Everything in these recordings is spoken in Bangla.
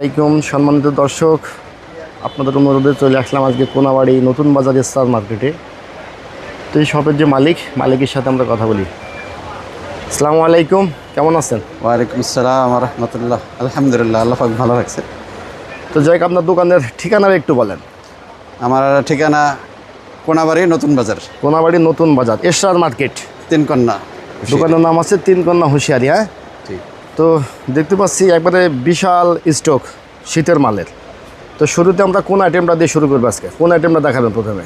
আসসালামাইকুম সম্মানিত দর্শক আপনাদের অনুরোধে চলে আসলাম আজকে কোনাবাড়ি নতুন বাজার স্টার মার্কেটে। তো এই শপের যে মালিক মালিকের সাথে আমরা কথা বলি। আসসালামু আলাইকুম কেমন আছেন? ওয়ালাইকুম আসসালাম রহমতুল্লাহ। আলহামদুলিল্লাহ আল্লাহ পাক ভালো রাখছে। তো যাই হোক আপনার দোকানের ঠিকানাটা একটু বলেন। আমার ঠিকানা কোনাবাড়ি নতুন বাজার। কোনাবাড়ি নতুন বাজার স্টার মার্কেট। তিন কন্যা দোকানের নাম আছে তিনকন্যা হুঁশিয়ারি হ্যাঁ। তো দেখতে পাচ্ছি একবারে বিশাল স্টক শীতের মালের। তো শুরুতে আমরা কোন আইটেমটা দিয়ে শুরু করব আজকে? কোন আইটেমটা দেখাবেন প্রথমে?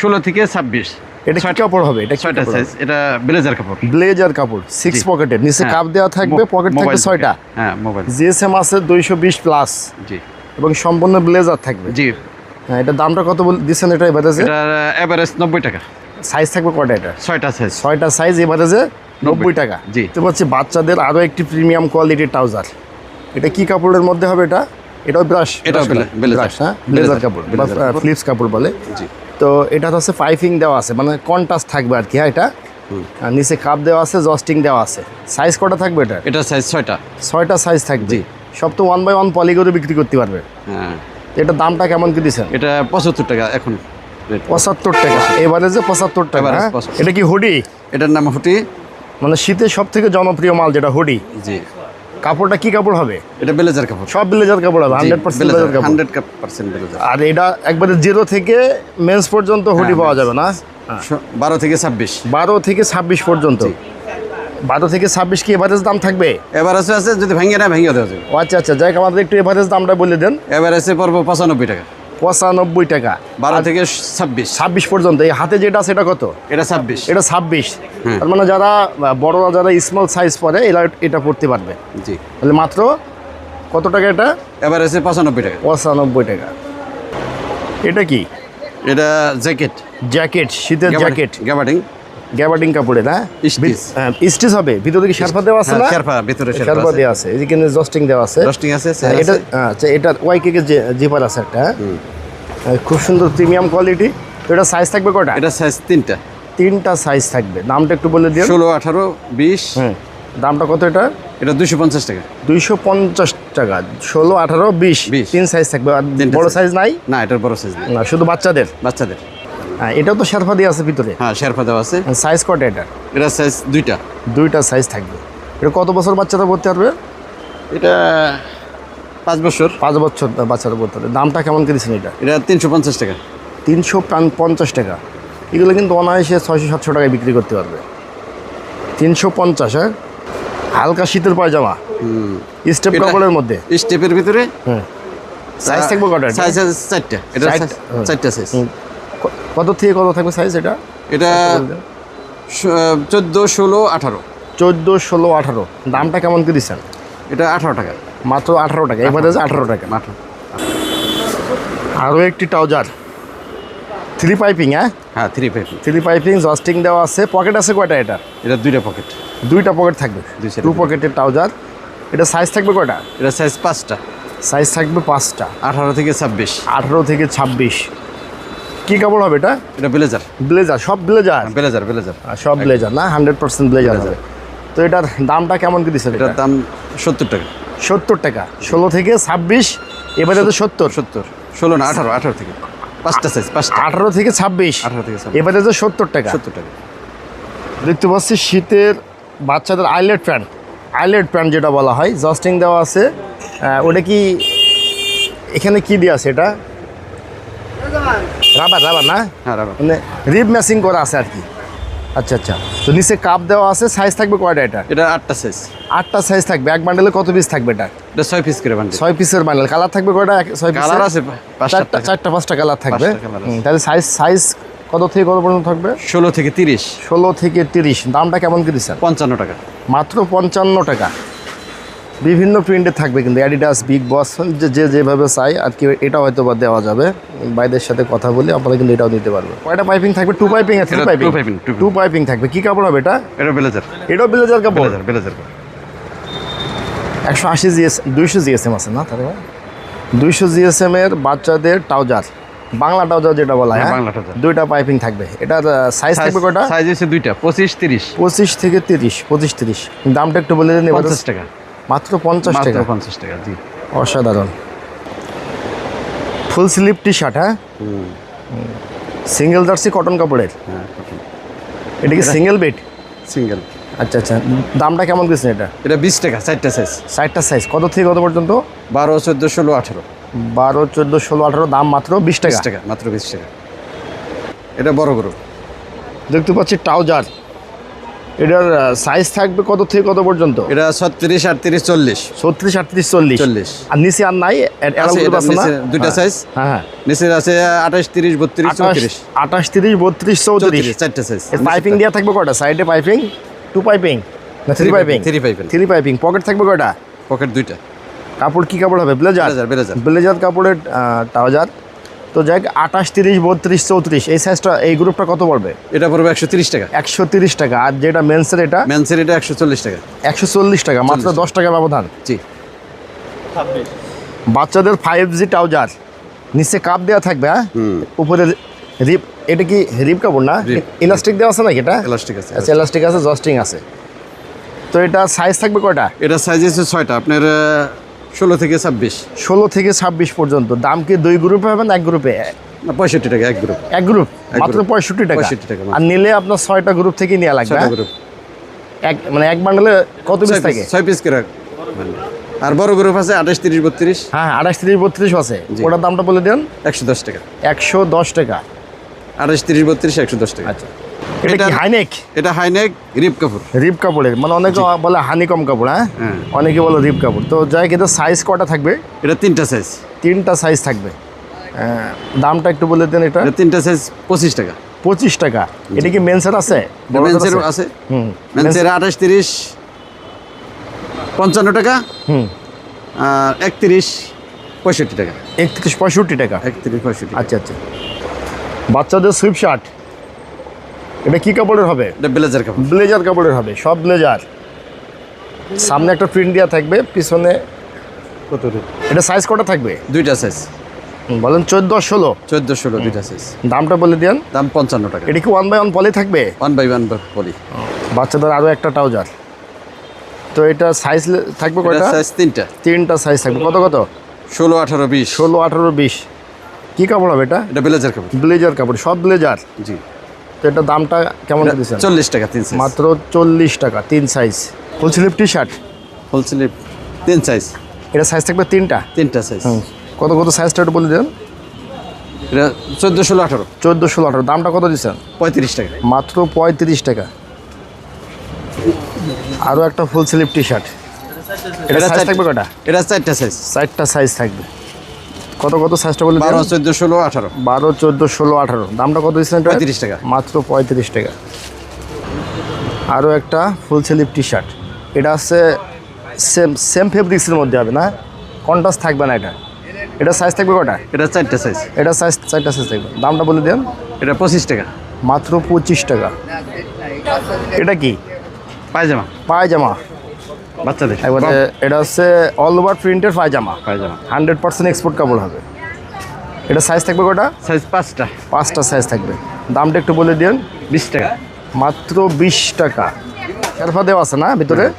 ষোলো থেকে ছাব্বিশ। এটা কাপড় হবে? এটা ছয়টা সাইজ এটা ব্লেজার কাপড়। ব্লেজার কাপড় সিক্স পকেটের নিচে হ্যাঁ। কাপ দেওয়া থাকবে পকেট থাকবে ছয়টা। হ্যাঁ মোবাইল জিএসএম আছে দুইশো বিশ প্লাস জি। এবং সম্পূর্ণ ব্লেজার থাকবে। জি। হ্যাঁ এটা দামটা কত দিচ্ছেন এটা এভারেজে? এটা এভারেজ নব্বই টাকা। সাইজ থাকবে কটা এটা? ছয়টা সাইজ ছয়টা সাইজ এভারেজে নব্বই টাকা। জি। তো পাচ্ছি বাচ্চাদের আরও একটি প্রিমিয়াম কোয়ালিটির ট্রাউজার এটা কি কাপড়ের মধ্যে হবে এটা? এটাও ব্রাশ blazer। ব্রাশ হ্যাঁ? ব্লেজার। কাপড় ফ্লিপস কাপড়। বলে। জি। তো এটা হচ্ছে পাইপিং দেওয়া আছে মানে কন্টাস থাকবে আর কি হ্যাঁ এটা? আর নিচে কাপ দেওয়া আছে জস্টিং দেওয়া আছে। সাইজ কটা থাকবে এটা এটা সাইজ ছয়টা। ছয়টা সাইজ থাকবে। জি। সব তো ওয়ান বাই ওয়ান পলি করে বিক্রি করতে পারবে। হ্যাঁ। এটার দামটা কেমন কি দিচ্ছেন? এটা পঁচাত্তর টাকা এখন পঁচাত্তর টাকা। এবারে যে পঁচাত্তর টাকা হ্যাঁ? এটা কি হুডি এটার নাম হুটি মানে শীতের সব থেকে জনপ্রিয় মাল যেটা হুডি। জি। কাপড়টা কি কাপড় হবে? এটা ব্লেজার কাপড়। সব ব্লেজার কাপড় হবে হান্ড্রেড পার্সেন্ট ব্লেজার কাপড়। Hundred percent blazer. আর এটা একবারে জিরো থেকে মেন্স পর্যন্ত হুডি হ্যাঁ, পাওয়া যাবে না? বারো থেকে ছাব্বিশ। বারো থেকে ছাব্বিশ পর্যন্ত। বারো থেকে ছাব্বিশ কি এভারেজ দাম থাকবে? এভারেজে আছে যদি ভেঙে না ভেঙে দেওয়া যাবে। আচ্ছা আচ্ছা যাই আমাদের একটু এভারেজ দামটা বলে দেন। এভারেজে পড়ব পঁচানব্বই টাকা। পঁচানব্বই টাকা। বারো থেকে ছাব্বিশ। ছাব্বিশ পর্যন্ত। এই হাতে যেটা আছে এটা কত? এটা ছাব্বিশ। এটা ছাব্বিশ। তার মানে যারা বড়রা যারা স্মল সাইজ পরে এরা এটা পড়তে পারবে। জি। তাহলে মাত্র কত টাকা এটা? এবার আছে পঁচানব্বই টাকা। পঁচানব্বই টাকা। এটা কি? এটা জ্যাকেট। জ্যাকেট শীতের জ্যাকেট। গ্যাবার্ডিং গ্যাবার্ডিং কাপড়ে না Stitch। স্টিচ হবে। ভিতরে কি শারফা দেওয়া আছে না? হ্যাঁ, শেরপা ভিতরে শেরপা শারফা দেওয়া আছে। এদিকে জস্টিং দেওয়া আছে। জস্টিং আছে হ্যাঁ, এটা আচ্ছা এটা ওয়াই কেকের যে জিপার আছে একটা হ্যাঁ? হ্যাঁ, খুব সুন্দর প্রিমিয়াম কোয়ালিটি তো এটা সাইজ থাকবে কটা এটা সাইজ তিনটা। তিনটা সাইজ থাকবে। দামটা একটু বলে দিও। ষোলো আঠারো বিশ। হ্যাঁ দামটা কত এটা? এটা দুশো পঞ্চাশ টাকা। দুইশো পঞ্চাশ টাকা। ষোলো আঠারো বিশ। 20 তিন সাইজ থাকবে। বড় সাইজ নাই? না এটার বড় সাইজ না শুধু বাচ্চাদের? বাচ্চাদের। হ্যাঁ এটাও তো শারফা দিয়ে আছে ভিতরে। হ্যাঁ শেরপা দেওয়া আছে। সাইজ কটা এটা? এটা সাইজ দুইটা। দুইটা সাইজ থাকবে। এটা কত বছর বাচ্চাটা পড়তে পারবে এটা পাঁচ বছর। পাঁচ বছর বাচ্চারা পড়তে পারবে দামটা কেমন করেছেন এটা? এটা তিনশো পঞ্চাশ টাকা। তিনশো পঞ্চাশ টাকা। এগুলো কিন্তু অনায়াসে ছয়শো সাতশো টাকায় বিক্রি করতে পারবে। তিনশো পঞ্চাশ হ্যাঁ? হালকা শীতের পায়জামা। স্টেপ কাপড়ের মধ্যে? স্টেপের ভিতরে? হ্যাঁ। সাইজ থাকবে কটা? সাইজ চারটা। এটা চারটা, সাইজ কত থেকে কত থাকবে সাইজ এটা? এটা চোদ্দ ষোলো আঠারো। চোদ্দ ষোলো আঠারো। দামটা কেমন কি দিচ্ছেন? এটা আঠারো টাকা। মাত্র আঠারো টাকা। এবারে আঠারো টাকা। আঠারো আরও একটি ট্রাউজার থ্রি পাইপিং হ্যাঁ? হ্যাঁ থ্রি পাইপিং থ্রি পাইপিং জস্টিং দেওয়া আছে। পকেট আছে কয়টা এটা? এটা দুইটা পকেট দুইটা পকেট থাকবে। টু পকেটের ট্রাউজার এটা সাইজ থাকবে কয়টা? এটা সাইজ পাঁচটা। সাইজ থাকবে পাঁচটা। আঠারো থেকে ছাব্বিশ। আঠারো থেকে ছাব্বিশ। কি কাপড় হবে এটা? এটা ব্লেজার। ব্লেজার সব ব্লেজার? Blazer blazer. সব ব্লেজার না? হান্ড্রেড পার্সেন্ট ব্লেজার হবে। তো এটার দামটা কেমন কি দিচ্ছে এটার দাম সত্তর টাকা। সত্তর টাকা। ষোলো থেকে ছাব্বিশ এবারে তো সত্তর। সত্তর। ষোলো না আঠারো আঠারো থেকে। পাঁচটা সাইজ পাঁচটা। আঠারো থেকে ছাব্বিশ আঠারো থেকে এবারে তো সত্তর টাকা। সত্তর টাকা। দেখতে পাচ্ছি শীতের বাচ্চাদের আইলেট প্যান্ট। আইলেট প্যান্ট যেটা বলা হয় জাস্টিং দেওয়া আছে। ওটা কি এখানে কি দেওয়া আছে এটা? রাবার রাবার না? হ্যাঁ রাবার। মানে রিব ম্যাচিং করা আছে আর কি। আচ্ছা আচ্ছা। তো নিচে কাপ দেওয়া আছে সাইজ থাকবে কয়টা এটা? এটা আটটা সাইজ আটটা সাইজ থাকবে। এক বান্ডেলে কত পিস থাকবে এটা? এটা ছয় পিস করে বান্ডেল ছয় পিসের বান্ডেল কালার থাকবে কয়টা? ছয় পিসের? কালার আছে চারটা চারটা পাঁচটা কালার থাকবে। তাহলে সাইজ সাইজ কত থেকে কত পর্যন্ত থাকবে? ষোলো থেকে তিরিশ। ষোলো থেকে তিরিশ। দামটা কেমন কি দিচ্ছেন? পঞ্চান্ন টাকা। মাত্র পঞ্চান্ন টাকা। বিভিন্ন প্রিন্টে থাকবে কিন্তু অ্যাডিডাস বিগ বস যে যেভাবে চাই আর কি এটা হয়তো বা দেওয়া যাবে। বাইদের সাথে কথা বলে আপনারা কিন্তু এটাও দিতে পারবে কয়টা পাইপিং থাকবে? টু পাইপিং থ্রি এটা পাইপিং টু পাইপিং থাকবে। কি কাপড় হবে এটা? এটা ব্লেজার এটাও ব্লেজার কাপড়? ব্লেজার ব্লেজার একশো আশি জিএস দুইশো জিএসএম আছে না তাহলে দুইশো জিএসএম এর বাচ্চাদের টাউজার বাংলা টাউজার যেটা বলা হয় হ্যাঁ। দুইটা পাইপিং থাকবে। এটার সাইজ থাকবে কয়টা? সাইজ হচ্ছে দুইটা পঁচিশ তিরিশ। পঁচিশ থেকে তিরিশ পঁচিশ তিরিশ। দামটা একটু বলে দিন পঞ্চাশ টাকা। মাত্র পঞ্চাশ টাকা। পঞ্চাশ টাকা জি। অসাধারণ। ফুল স্লিভ টি শার্ট হ্যাঁ সিঙ্গেল জার্সি কটন কাপড়ের? হ্যাঁ এটা কি সিঙ্গেল বেড? সিঙ্গেল। আচ্ছা আচ্ছা। দামটা কেমন দিচ্ছেন এটা? এটা বিশ টাকা চারটা সাইজ সাইডটা সাইজ কত থেকে কত পর্যন্ত? বারো চোদ্দ ষোলো আঠেরো। বারো চোদ্দ ষোলো আঠারো দাম মাত্র বিশ বিশ টাকা টাকা মাত্র বিশ টাকা। এটা বড় গরু। দেখতে পাচ্ছি ট্রাউজার। এটার সাইজ থাকবে কত থেকে কত পর্যন্ত? এটা ছত্রিশ আটত্রিশ চল্লিশ। ছত্রিশ আটত্রিশ চল্লিশ। চল্লিশ। আর নিচে আর নাই দুইটা সাইজ হ্যাঁ হ্যাঁ। আছে আঠাশ তিরিশ বত্রিশ চৌত্রিশ। আঠাশ তিরিশ বত্রিশ চৌত্রিশ। চৌত্রিশ চারটা সাইজ পাইপিং দেওয়া থাকবে কয়টা? সাইডে পাইপিং টু পাইপিং না three piping three three piping pocket থাকবে কয়টা? পকেট দুইটা। কাপড় কি কাপড় হবে? ব্লেজার ব্লেজার ব্লেজার ব্লেজার কাপড়ের ট্রাউজার তো যাই হোক আঠাশ তিরিশ বত্রিশ চৌত্রিশ এই সাইজটা এই গ্রুপটা কত পড়বে? এটা পড়বে একশো তিরিশ টাকা। একশো তিরিশ টাকা আর যেটা মেন্সের এটা? ম্যানসের এটা একশো চল্লিশ টাকা। একশো চল্লিশ টাকা মাত্র দশ টাকা ব্যবধান। জি। বাচ্চাদের ফাইভ জি ট্রাউজার নিচে কাপ দেওয়া থাকবে হ্যাঁ? উপরে রিপ এটা কি রিপ কাপড় না। ইলাস্টিক দেওয়া আছে নাকি এটা? এলাস্টিক আছে আচ্ছা ইলাস্টিক আছে জস্টিং আছে। তো এটা সাইজ থাকবে কয়টা? এটা সাইজ আছে ছয়টা। আপনার ষোলো থেকে ছাব্বিশ। ষোলো থেকে ছাব্বিশ পর্যন্ত। দাম কি দুই গ্রুপে হবে না এক গ্রুপে পঁয়ষট্টি টাকা এক গ্রুপ এক গ্রুপ মাত্র পঁয়ষট্টি টাকা? 65 টাকা আর নিলে আপনার ছয়টা গ্রুপ থেকে নেওয়া লাগবে ছয়টা হ্যাঁ? গ্রুপ এক মানে এক বান্ডেলে কত পিস থাকে? ছয় পিস করে আর বড় গ্রুপ আছে আঠাশ তিরিশ বত্রিশ। হ্যাঁ আঠাশ তিরিশ বত্রিশ আছে। ওটার দামটা বলে দেন। একশো দশ টাকা। একশো দশ টাকা। আঠাশ তিরিশ বত্রিশ একশো দশ টাকা। আচ্ছা। এটা কি এটা- হাইনেক? এটা হাইনেক রিপ কাপড় রিপ কাপড়ের মানে অনেকে বলে হানিকম কাপড় হ্যাঁ? হ্যাঁ। অনেকে বলে রিপ কাপড় তো যাই কিন্তু সাইজ কটা থাকবে? এটা তিনটা সাইজ তিনটা সাইজ থাকবে। দামটা একটু বলে দেন এটা। তিনটা সাইজ পঁচিশ টাকা। পঁচিশ টাকা। এটা কি মেন্সের আছে? মেন্সের আছে? আছে। হুম। মেন্সের আঠাশ তিরিশ পঞ্চান্ন টাকা। হুম। আর একত্রিশ পঁয়ষট্টি টাকা। একত্রিশ পঁয়ষট্টি টাকা। একত্রিশ পঁয়ষট্টি আচ্ছা আচ্ছা। বাচ্চাদের সুইপ শার্ট এটা কি কাপড়ের হবে? এটা ব্লেজার কাপড়। ব্লেজার কাপড়ের হবে সব ব্লেজার। সামনে একটা প্রিন্ট দেওয়া থাকবে পিছনে কত এটা সাইজ কটা থাকবে? দুইটা সাইজ বলেন চোদ্দ ষোলো। চোদ্দ ষোলো দুইটা সাইজ দামটা বলে দেন দাম পঞ্চান্ন টাকা। এটা কি ওয়ান বাই ওয়ান পলি থাকবে? ওয়ান বাই ওয়ান বলি বাচ্চাদের আরও একটা ট্রাউজার তো এটা সাইজ থাকবে কয়টা? সাইজ তিনটা। তিনটা সাইজ থাকবে। কত কত? ষোলো আঠারো বিশ। ষোলো আঠারো বিশ। কী কাপড় হবে এটা? এটা ব্লেজার কাপড়। ব্লেজার কাপড় সব ব্লেজার। জি। তো এটা দামটা কেমন দিচ্ছেন? চল্লিশ টাকা তিন মাত্র চল্লিশ টাকা তিন size full sleeve T shirt full sleeve তিন সাইজ এটা সাইজ থাকবে তিনটা? তিনটা সাইজ কত কত সাইজটা একটু বলে দেন এটা চোদ্দ ষোলো আঠারো। চোদ্দ ষোলো আঠারো। দামটা কত দিচ্ছেন? পঁয়ত্রিশ টাকা। মাত্র পঁয়ত্রিশ টাকা। আরও একটা ফুল স্লিভ টি শার্ট এটা সাইজ থাকবে কটা? এটা চারটা সাইজ চারটা সাইজ থাকবে। কত কত সাইজটা বলে বারো চোদ্দ ষোলো আঠারো। বারো চোদ্দ ষোলো আঠারো। দামটা কত দিচ্ছেন? পঁয়ত্রিশ টাকা। মাত্র পঁয়ত্রিশ টাকা। আরও একটা ফুল স্লিভ টি শার্ট এটা হচ্ছে সেম সেম ফেব্রিক্সের মধ্যে হবে না? কন্ট্রাস্ট থাকবে না এটা। এটা সাইজ থাকবে কটা? এটা চারটা সাইজ এটা সাইজ চারটা সাইজ থাকবে। দামটা বলে দেন। এটা পঁচিশ টাকা। মাত্র পঁচিশ টাকা। এটা কি? পায়জামা। পায়জামা। বাচ্চাদের? একবারে এটা হচ্ছে অল ওভার প্রিন্টের পায়জামা। পায়জামা। হান্ড্রেড পার্সেন্ট এক্সপোর্ট কাপড় হবে। এটা সাইজ থাকবে কটা? সাইজ পাঁচটা। পাঁচটা সাইজ থাকবে। দামটা একটু বলে দিন বিশ টাকা। মাত্র বিশ টাকা। শেরফা দেওয়া আছে না ভিতরে?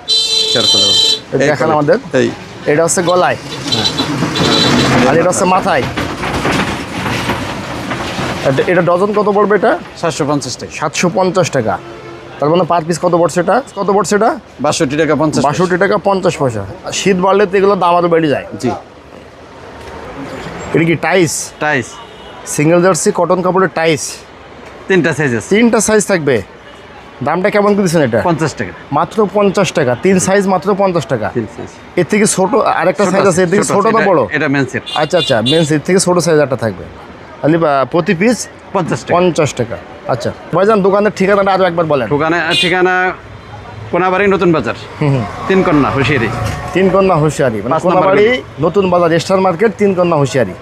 চার করে দাও। এই এই দেখান আমাদের। এই। এটা হচ্ছে গলায়। আর এটা হচ্ছে মাথায়। এটা- এটা ডজন কত পড়বে এটা? সাতশো পঞ্চাশ টাকা। সাতশো পঞ্চাশ টাকা। তার মানে পার পিস কত পড়ছে এটা? কত পড়ছে এটা? বাষট্টি টাকা পঞ্চাশ বাষট্টি টাকা পঞ্চাশ পয়সা। শীত বাড়লে তো এগুলো দাম আরও বেড়ে যায়। জি। এটা কি tights? Tights. Single jersey cotton কাপড়ের টাইস। তিনটা সাইজ তিনটা সাইজ থাকবে। দামটা কেমন দিচ্ছেন এটা? পঞ্চাশ টাকা। মাত্র পঞ্চাশ টাকা। তিন সাইজ মাত্র পঞ্চাশ টাকা। এর থেকে ছোট আরেকটা সাইজ আছে এর থেকে ছোট না বড়? এটা মেন্সের আচ্ছা আচ্ছা মেন্স এর থেকে ছোট সাইজ একটা থাকবে। প্রতি পিস পঞ্চাশ টাকা। পঞ্চাশ টাকা। আচ্ছা ভাইজান দোকানের ঠিকানাটা আরও একবার বলেন। দোকানে ঠিকানা কোনাবাড়ি নতুন বাজার। তিন কন্যা হুশিয়ারি। তিন কন্যা হুঁশিয়ারি। মানে কোনাবাড়ি নতুন বাজার স্টার মার্কেট তিন কন্যা হুঁশিয়ারি।